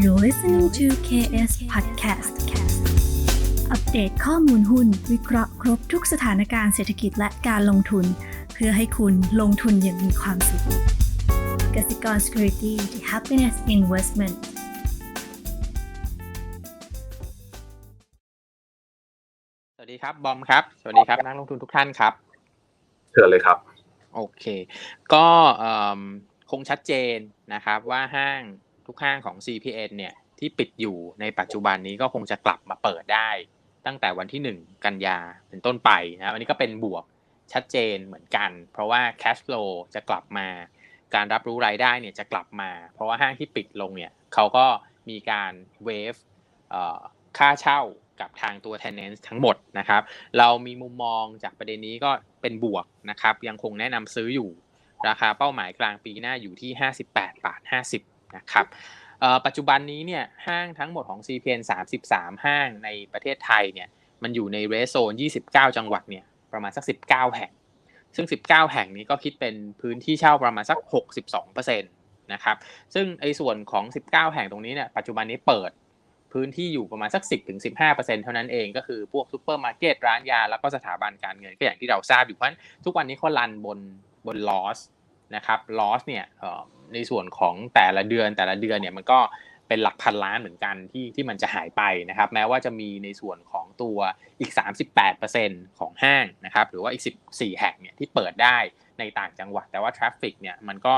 You're listening to KS Podcast อัปเดตข้อมูลหุ้น วิเคราะห์ครบทุกสถานการณ์เศรษฐกิจและการลงทุน เพื่อให้คุณลงทุนอย่างมีความสุขกสิกร Security the Happiness Investment สวัสดีครับ บอมครับ สวัสดีครับ นักลงทุนทุกท่านครับ เชิญเลยครับ โอเค ก็เอิ่มคงชัดเจนนะครับว่าห้าง ทุกห้างของ CPN เนี่ยที่ปิดอยู่ในปัจจุบันนี้ก็คงจะกลับมาเปิดได้ ตั้งแต่วันที่ 1 กันยาเป็นต้นไปนะอันนี้ก็เป็นบวกชัดเจนเหมือนกัน เพราะว่า cash flow จะกลับมา การรับรู้รายได้เนี่ยจะกลับมา เพราะว่าห้างที่ปิดลงเนี่ยเขาก็มีการเวฟค่าเช่ากับทางตัว tenant ทั้งหมดนะครับ เรามีมุมมองจากประเด็นนี้ก็เป็นบวกนะครับ ยังคงแนะนำซื้ออยู่ ราคาเป้าหมายกลางปีหน้าอยู่ที่ 58 บาท 50 นะครับปัจจุบันนี้เนี่ยห้างทั้งหมดของ CPN 33 ห้างในประเทศไทยเนี่ยมันอยู่ในเรสโซน 29 จังหวัดเนี่ยประมาณสัก 19 แห่ง ซึ่ง 19 แห่งนี้ก็คิดเป็นพื้นที่เช่าประมาณสัก 62%นะครับซึ่งไอ้ส่วนของ 19 แห่งตรงนี้เนี่ยปัจจุบันนี้เปิดพื้นที่อยู่ประมาณสัก 10-15%เท่านั้นเองก็คือพวกซูเปอร์มาร์เก็ตร้านยา แล้วก็สถาบันการเงินก็อย่างที่เราทราบอยู่เพราะฉะนั้นทุกวันนี้เขารันบนบน loss นะครับ loss เนี่ย ในส่วนของแต่ละเดือนแต่ละเดือนเนี่ยมันก็เป็นหลักพันล้านเหมือนกันที่ที่มันจะหายไปนะครับ แม้ว่าจะมีในส่วนของตัวอีก 38%ของห้างนะครับ หรือว่าอีก 14 แห่งเนี่ยที่เปิดได้ในต่างจังหวัด แต่ว่าทราฟฟิกเนี่ยมันก็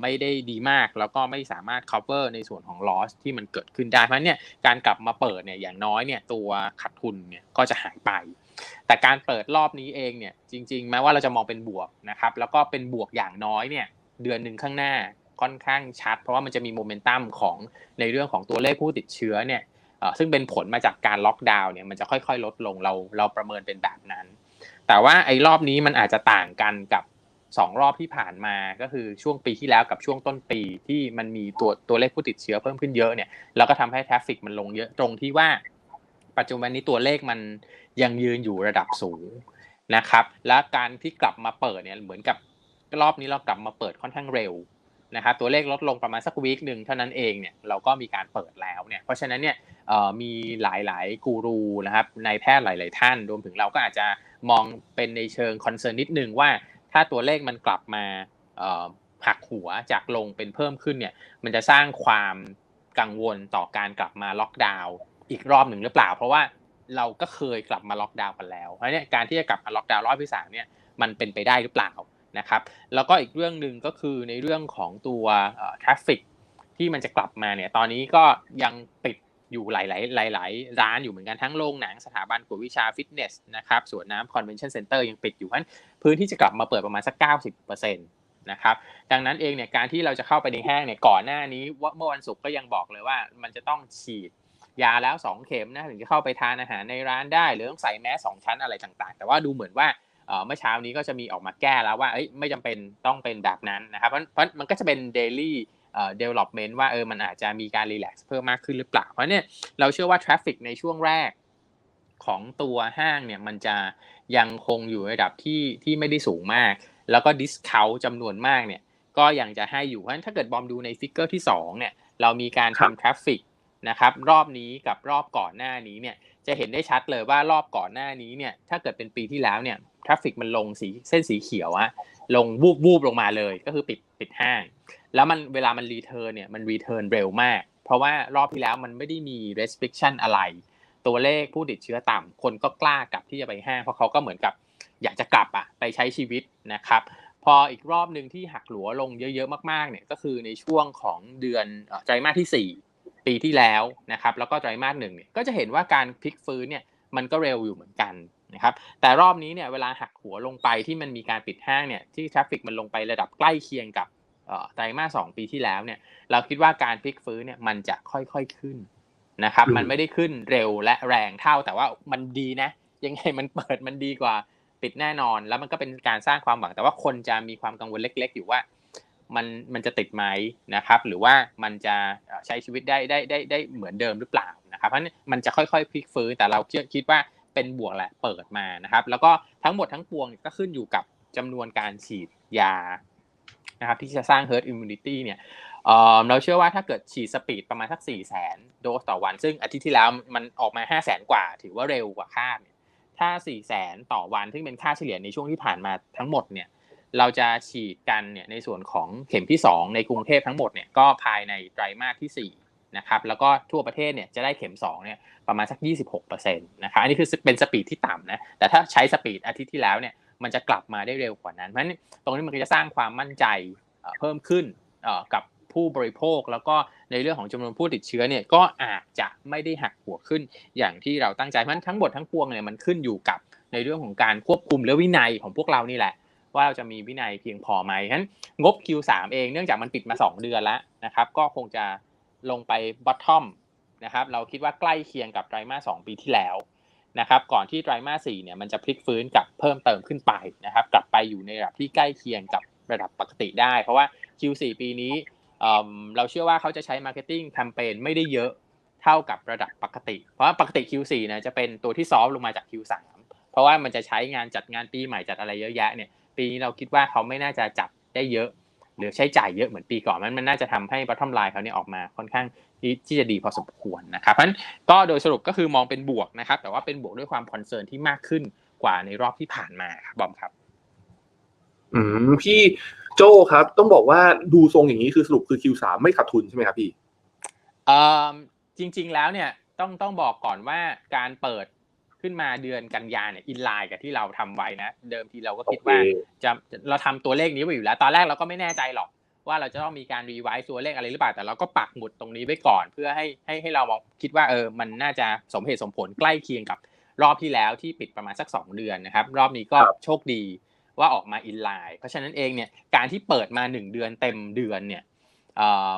ไม่ได้ดีมาก แล้วก็ไม่สามารถ cover ในส่วนของ loss ที่มันเกิดขึ้นได้ เพราะนั้นเนี่ยการกลับมาเปิดเนี่ยอย่างน้อยเนี่ยตัวขาดทุนเนี่ยก็จะหายไป แต่การเปิดรอบนี้เองเนี่ยจริง ๆ แม้ว่าเราจะมองเป็นบวกนะครับ แล้วก็เป็นบวกอย่างน้อยเนี่ย เดือนหนึ่งข้างหน้าค่อนข้างชัด เพราะว่ามันจะมีโมเมนตัมของในเรื่องของตัวเลขผู้ติดเชื้อเนี่ยซึ่งเป็นผลมาจากการล็อกดาวน์เนี่ยมันจะค่อยๆ ลดลงเราเราประเมินเป็นแบบนั้น แต่ว่าไอ้รอบนี้มันอาจจะต่างกันกับ 2 รอบที่ผ่านมาก็คือช่วงปีที่แล้วกับช่วงต้นปีที่มันมีตัวตัวเลขผู้ติดเชื้อเพิ่มขึ้นเยอะเนี่ยแล้วก็ทำให้ทราฟฟิกมันลงเยอะตรงที่ว่า ปัจจุบันนี้ตัวเลขมันยังยืนอยู่ระดับสูงนะครับ และการที่กลับมาเปิดเนี่ยเหมือนกับ รอบนี้เรากลับมาเปิดค่อนข้างเร็วนะครับตัวเลขลดลงประมาณสักวีคหนึ่งเท่านั้นเองเนี่ยเราก็มีการเปิดแล้วเนี่ยเพราะฉะนั้นเนี่ยมีหลาย ๆ กูรูนะครับในแพทย์หลาย ๆ ท่านรวมถึงเราก็อาจจะมองเป็นในเชิงคอนเซิร์นนิดนึงว่า ถ้าตัวเลขมันกลับมาหักหัวจากลงเป็นเพิ่มขึ้นเนี่ยมันจะสร้างความกังวลต่อการกลับมาล็อกดาวน์อีกรอบหนึ่งหรือเปล่า เพราะว่าเราก็เคยกลับมาล็อกดาวน์กันแล้วเพราะเนี่ยการที่จะกลับมาล็อกดาวน์รอบที่สามเนี่ยมันเป็นไปได้หรือเปล่า นะครับแล้วก็อีกเรื่องหนึ่งก็คือในเรื่องของตัวทราฟฟิกที่มันจะกลับมาเนี่ยตอนนี้ก็ยังปิดอยู่หลายๆหลายๆร้านอยู่เหมือนกันทั้งโรงหนังสถาบันกวดวิชาฟิตเนสนะครับสวนน้ำคอนเวนชั่นเซ็นเตอร์ยังปิดอยู่เพราะพื้นที่จะกลับมาเปิดประมาณสัก 90%นะครับดังนั้นเองเนี่ยการที่เราจะเข้าไปในห้างเนี่ยก่อนหน้านี้ว่าเมื่อวันศุกร์ก็ยังบอกเลยว่ามันจะต้องฉีดยาแล้ว 2 เข็มนะถึงจะเข้าไปทานอาหารในร้านได้ หรือต้องใส่แมสสองชั้นอะไรต่างๆ แต่ว่าดูเหมือนว่า เอ่อเมื่อเช้านี้ก็จะมีออกมาแก้แล้วว่าเอ้ยไม่จำเป็นต้องเป็นแบบนั้นนะครับ เพราะเพราะมันก็จะเป็น daily เอ่อ development ว่าเออมันอาจจะมีการ relax เพิ่มมากขึ้นหรือเปล่า เพราะเนี่ยเราเชื่อว่า traffic ในช่วงแรกของตัวห้างเนี่ยมันจะยังคงอยู่ระดับที่ที่ไม่ได้สูงมาก แล้วก็ discount จำนวนมากเนี่ยก็ยังจะให้อยู่เพราะฉะนั้นถ้าเกิดบอมดูในฟิกเกอร์ที่2เนี่ยเรามีการครับทำ traffic นะครับรอบนี้กับรอบก่อนหน้านี้เนี่ยจะเห็นได้ชัดเลยว่ารอบก่อนหน้านี้เนี่ยถ้าเกิดเป็นปีที่แล้วเนี่ย ทราฟฟิกมันลงสีเส้นสีเขียวอะลงวูบวูบลงมาเลยก็คือปิดปิดห้างแล้วมันเวลามันรีเทิร์นเนี่ยมันรีเทิร์นเร็วมาก เพราะว่ารอบที่แล้วมันไม่ได้มี restriction อะไร ตัวเลขผู้ติดเชื้อต่ำคนก็กล้ากลับที่จะไปห้างเพราะเขาก็เหมือนกับอยากจะกลับอะไปใช้ชีวิตนะครับ พออีกรอบหนึ่งที่หักหลัวลงเยอะๆมากๆเนี่ยก็คือในช่วงของเดือนไตรมาสที่ 4 ปีที่แล้วนะครับแล้วก็ไตรมาสหนึ่งเนี่ยก็จะเห็นว่าการพลิกฟื้นเนี่ยมันก็เร็วอยู่เหมือนกัน นะครับแต่รอบนี้เนี่ยเวลาหักหัวลงไปที่มันมีการปิดห้างเนี่ยที่ทราฟฟิกมันลงไประดับใกล้เคียงกับเอ่อไตรมาสสองปีที่แล้วเนี่ยเราคิดว่าการพลิกฟื้นเนี่ยมันจะค่อยๆขึ้นนะครับอืมมันไม่ได้ขึ้นเร็วและแรงเท่าแต่ว่ามันดีนะ ยังไงมันเปิดมันดีกว่าปิดแน่นอน แล้วมันก็เป็นการสร้างความหวัง แต่ว่าคนจะมีความกังวลเล็ก ๆ อยู่ว่ามันมันจะติดไหมนะครับ หรือว่ามันจะเอ่อใช้ชีวิตได้ได้ได้ได้เหมือนเดิมหรือเปล่านะครับเพราะฉะนั้นมันจะค่อยๆพลิกฟื้นแต่เราคิดคิดว่า เป็นบวกแหละเปิดมานะครับ แล้วก็ทั้งหมดทั้งปวงก็ขึ้นอยู่กับจำนวนการฉีดยานะครับที่จะสร้าง herd immunity เนี่ยเอ่อเราเชื่อว่าถ้าเกิดฉีดสปีดประมาณสัก 4 0 0 0 0 0 โดสต่อวัน ซึ่งอาทิตย์ที่แล้วมันออกมา 5 0 0 0 0 0 กว่า ถือว่าเร็วกว่าคาดถ้า 4 0 0 0 0 0 ต่อวัน ซึ่งเป็นค่าเฉลี่ยในช่วงที่ผ่านมาทั้งหมดเนี่ยเราจะฉีดกันเนี่ยในส่วนของเข็มที่ 2 ในกรุงเทพทั้งหมดเนี่ยก็ภายในไตรมาสที่ 4 นะครับแล้วก็ทั่วประเทศเนี่ยจะได้เข็ม2เนี่ยประมาณสัก 26%นะครับอันนี้คือเป็นสปีดที่ต่ำนะแต่ถ้าใช้สปีดอาทิตย์ที่แล้วเนี่ยมันจะกลับมาได้เร็วกว่านั้น เพราะฉะนั้นตรงนี้มันก็จะสร้างความมั่นใจเพิ่มขึ้นกับผู้บริโภคแล้วก็ในเรื่องของจำนวนผู้ติดเชื้อเนี่ยก็อาจจะไม่ได้หักหัวขึ้นอย่างที่เราตั้งใจเพราะฉะนั้นทั้งหมดทั้งปวงเนี่ยมันขึ้นอยู่กับในเรื่องของการควบคุมและวินัยของพวกเรานี่แหละ ว่าเราจะมีวินัยเพียงพอไหมฉะนั้นงบ Q3 เองเนื่องจากมันปิดมา 2 เดือนแล้วนะครับก็คงจะ ลงไป bottom นะครับเราคิดว่าใกล้เคียงกับไตรมาส2ปีที่แล้วนะครับก่อนที่ไตรมาส4เนี่ยมันจะพลิกฟื้นกับเพิ่มเติมขึ้นไปนะครับกลับไปอยู่ในระดับที่ใกล้เคียงกับระดับปกติได้ เพราะว่า Q4 ปีนี้เราเชื่อว่าเขาจะใช้ Marketing แคมเปญไม่ได้เยอะเท่ากับระดับปกติ เพราะว่าปกติ Q4 เนี่ยจะเป็นตัวที่ซอฟลงมาจาก Q3 เพราะว่ามันจะใช้งานจัดงานปีใหม่จัดอะไรเยอะแยะเนี่ยปีนี้เราคิดว่าเขาไม่น่าจะจัดได้เยอะ หรือใช้จ่ายเยอะเหมือนปีก่อนมันมันน่าจะทำให้ bottom line เขาเนี่ยออกมาค่อนข้างที่จะดีพอสมควรนะครับเพราะฉะนั้นก็โดยสรุปก็คือมองเป็นบวกนะครับ แต่ว่าเป็นบวกด้วยความคอนเซิร์นที่มากขึ้นกว่าในรอบที่ผ่านมาครับบอมครับ อืมพี่โจครับ ต้องบอกว่าดูทรงอย่างนี้คือสรุปคือ Q3 ไม่ขาดทุนใช่ไหมครับพี่เอ่อจริง ๆ แล้วเนี่ยต้องต้องบอกก่อนว่าการเปิด ขึ้นมาเดือนกันยาเนี่ยอินไลน์กับที่เราทำไว้นะ เดิมทีเราก็คิดว่าจะเราทำตัวเลขนี้ไว้อยู่แล้ว ตอนแรกเราก็ไม่แน่ใจหรอก ว่าเราจะต้องมีการรีไวซ์ตัวเลขอะไรหรือเปล่าแต่เราก็ปักหมุดตรงนี้ไว้ก่อน เพื่อให้ให้ให้เรามองคิดว่าเออมันน่าจะสมเหตุสมผลใกล้เคียงกับรอบที่แล้วที่ปิดประมาณสัก 2 เดือนนะครับ รอบนี้ก็โชคดีว่าออกมาอินไลน์เพราะฉะนั้นเองเนี่ยการที่เปิดมา 1 เดือนเต็มเดือนเนี่ย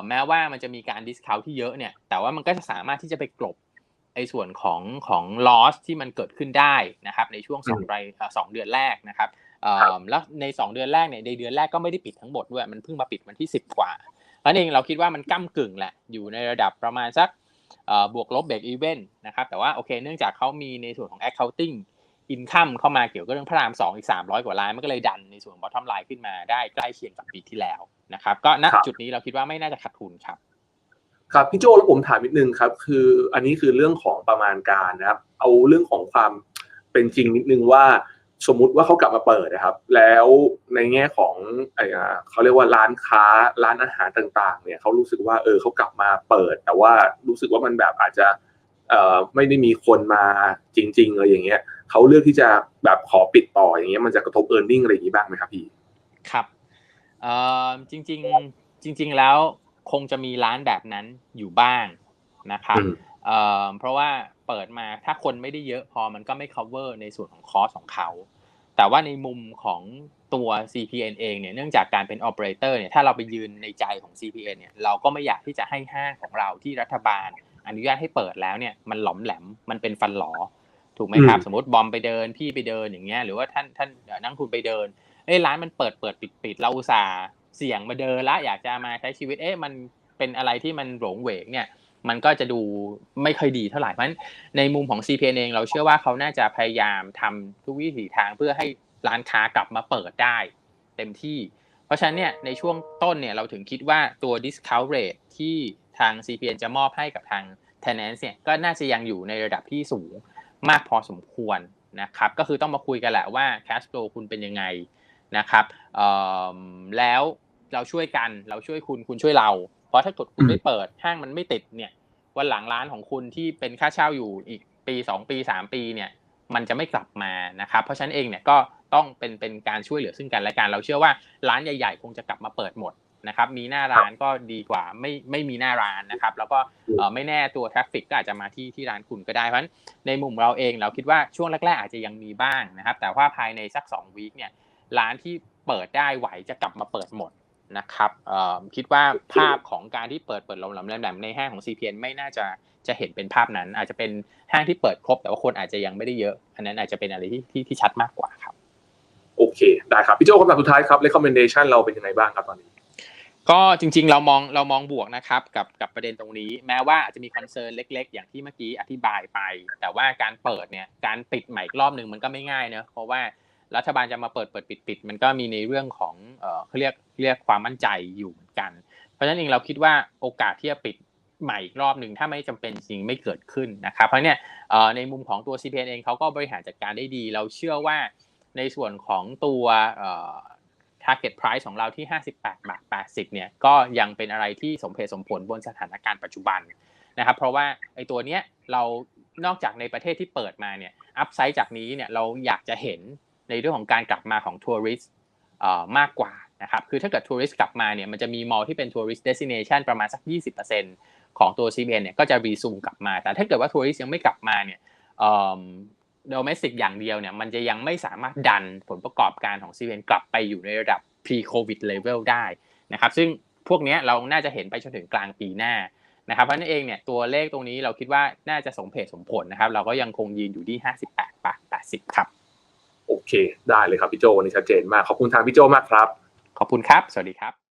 แม้ว่ามันจะมีการดิสคาวที่เยอะเนี่ยแต่ว่ามันก็จะสามารถที่จะไปกลบ ไอ้ส่วนของของ loss ที่มันเกิดขึ้นได้นะครับในช่วง2ไรสองเดือนแรกนะครับแล้วใน 2 เดือนแรกเนี่ยในเดือนแรกก็ไม่ได้ปิดทั้งหมดด้วยมันเพิ่งมาปิดวันที่ 10 กว่าแล้วเองเราคิดว่ามันก้ากึ่งแหละอยู่ในระดับประมาณสักบวกลบเบรกอีเวนต์นะครับแต่ว่าโอเคเนื่องจากเขามีในส่วนของ accounting อินคัมเข้ามาเกี่ยวกับเรื่องพระรามสองอีก 300 กว่าล้านมันก็เลยดันในส่วนบอททอมไลน์ขึ้นมาได้ใกล้เคียงกับปีที่แล้วนะครับก็ณจุดนี้เราคิดว่าไม่น่าจะขาดทุนครับ ครับพี่โจแล้วผมถามนิดนึงครับ คืออันนี้คือเรื่องของประมาณการนะครับ เอาเรื่องของความเป็นจริงนิดนึงว่าสมมุติว่าเขากลับมาเปิดนะครับ แล้วในแง่ของไอ้เขาเรียกว่าร้านค้าร้านอาหารต่าง ๆ เนี่ยเขารู้สึกว่าเออเขากลับมาเปิด แต่ว่ารู้สึกว่ามันแบบอาจจะเอ่อไม่ได้มีคนมาจริงๆเลยอย่างเงี้ยเขาเลือกที่จะแบบขอปิดต่ออย่างเงี้ยมันจะกระทบเออร์เน็งอะไรอย่างงี้บ้างไหมครับพี่ ครับเอ่อจริง ๆ จริง ๆ แล้ว คงจะมีร้านแบบนั้นอยู่บ้างนะครับเอ่อเพราะว่าเปิดมาถ้าคนไม่ได้เยอะพอมันก็ไม่ cover ในส่วนของคอสของเขา แต่ว่าในมุมของตัว CPN เองเนี่ยเนื่องจากการเป็น operator เนี่ยถ้าเราไปยืนในใจของ CPN เนี่ยเราก็ไม่อยากที่จะให้ห้างของเราที่รัฐบาล อนุญาตให้เปิดแล้วเนี่ยมันหลอมแหลมมันเป็นฟันหลอถูกไหมครับ สมมติบอมไปเดินพี่ไปเดินอย่างเงี้ยหรือว่าท่านท่านนั่งทุนไปเดินเอ้ร้านมันเปิดเปิดปิดปิดเราอุตส่าห์ เสี่ยงมาเดินละอยากจะมาใช้ชีวิตเอ๊ะมันเป็นอะไรที่มันหลงเหวงเนี่ย มันก็จะดูไม่ค่อยดีเท่าไหร่เพราะฉะนั้นในมุมของ CPN เองเราเชื่อว่าเขาน่าจะพยายามทำทุกวิถีทางเพื่อให้ร้านค้ากลับมาเปิดได้เต็มที่ เพราะฉะนั้นเนี่ยในช่วงต้นเนี่ยเราถึงคิดว่าตัว discount rate ที่ทาง CPN จะมอบให้กับทาง tenant เนี่ยก็น่าจะยังอยู่ในระดับที่สูงมากพอสมควรนะครับก็คือต้องมาคุยกันแหละว่า cash flow คุณเป็นยังไง นะครับแล้วเราช่วยกันเราช่วยคุณคุณช่วยเรา เพราะถ้าเกิดคุณไม่เปิดห้างมันไม่ติดเนี่ยวันหลังร้านของคุณที่เป็นค่าเช่าอยู่อีกปี 2 ปี 3 ปีเนี่ยมันจะไม่กลับมานะครับ เพราะฉะนั้นเองเนี่ยก็ต้องเป็นเป็นการช่วยเหลือซึ่งกันและกันเราเชื่อว่าร้านใหญ่ๆ คงจะกลับมาเปิดหมดนะครับมีหน้าร้านก็ดีกว่าไม่ไม่มีหน้าร้านนะครับ แล้วก็ไม่แน่ตัวทราฟฟิกก็อาจจะมาที่ที่ร้านคุณก็ได้เพราะฉะนั้นในมุมเราเองเราคิดว่าช่วงแรกๆอาจจะยังมีบ้างนะครับ แต่ว่าภายในสัก2วีคเนี่ย ร้านที่เปิดได้ไหวจะกลับมาเปิดหมดนะครับคิดว่าภาพของการที่เปิดเปิดลมลำแหลมในห้างของ CPN ไม่น่าจะจะเห็นเป็นภาพนั้น อาจจะเป็นห้างที่เปิดครบ แต่ว่าคนอาจจะยังไม่ได้เยอะ อันนั้นอาจจะเป็นอะไรที่ที่ที่ชัดมากกว่าครับ โอเค ได้ครับ พี่โจคำถามสุดท้ายครับ recommendation เราเป็นยังไงบ้างครับตอนนี้ ก็จริงๆเรามองเรามองบวกนะครับกับกับประเด็นตรงนี้ แม้ว่าอาจจะมีคอนเซิร์นเล็ก ๆ อย่างที่เมื่อกี้อธิบายไป แต่ว่าการเปิดเนี่ยการปิดใหม่รอบหนึ่งมันก็ไม่ง่ายเนะเพราะว่า รัฐบาลจะมาเปิดเปิดปิดปิดมันก็มีในเรื่องของเขาเรียกเรียกความมั่นใจอยู่เหมือนกัน เพราะฉะนั้นเองเราคิดว่าโอกาสที่จะปิดใหม่อีกรอบหนึ่งถ้าไม่จำเป็นจริงไม่เกิดขึ้นนะครับ เพราะเนี่ยในมุมของตัว CPN เองเขาก็บริหารจัดการได้ดี เราเชื่อว่าในส่วนของตัว target price ของเราที่ 58 บาท 80 เนี่ย ก็ยังเป็นอะไรที่สมเหตุสมผลบนสถานการณ์ปัจจุบันนะครับ เพราะว่าไอ้ตัวเนี้ยเรานอกจากในประเทศที่เปิดมาเนี่ย อัพไซด์จากนี้เนี่ยเราอยากจะเห็น ในเรื่องของการกลับมาของทัวริสต์มากกว่านะครับคือถ้าเกิดทัวริสต์กลับมาเนี่ยมันจะมีมอลที่เป็นทัวริสต์เดสิเนชันประมาณสัก 20%ของตัว CBN เนี่ยก็จะรีซูมกลับมา แต่ถ้าเกิดว่าทัวริสต์ยังไม่กลับมาเนี่ยโดเมสิกอย่างเดียวเนี่ยมันจะยังไม่สามารถดันผลประกอบการของ CBN กลับไปอยู่ในระดับ pre-covid level ได้นะครับซึ่งพวกนี้เราน่าจะเห็นไปจนถึงกลางปีหน้านะครับเพราะนั่นเองเนี่ยตัวเลขตรงนี้เราคิดว่าน่าจะสมเหตุสมผลนะครับ เราก็ยังคงยืนอยู่ที่ 58บาท80 ครับ โอเค ได้เลยครับพี่โจวันนี้ชัดเจนมาก ขอบคุณทางพี่โจมากครับ ขอบคุณครับ สวัสดีครับ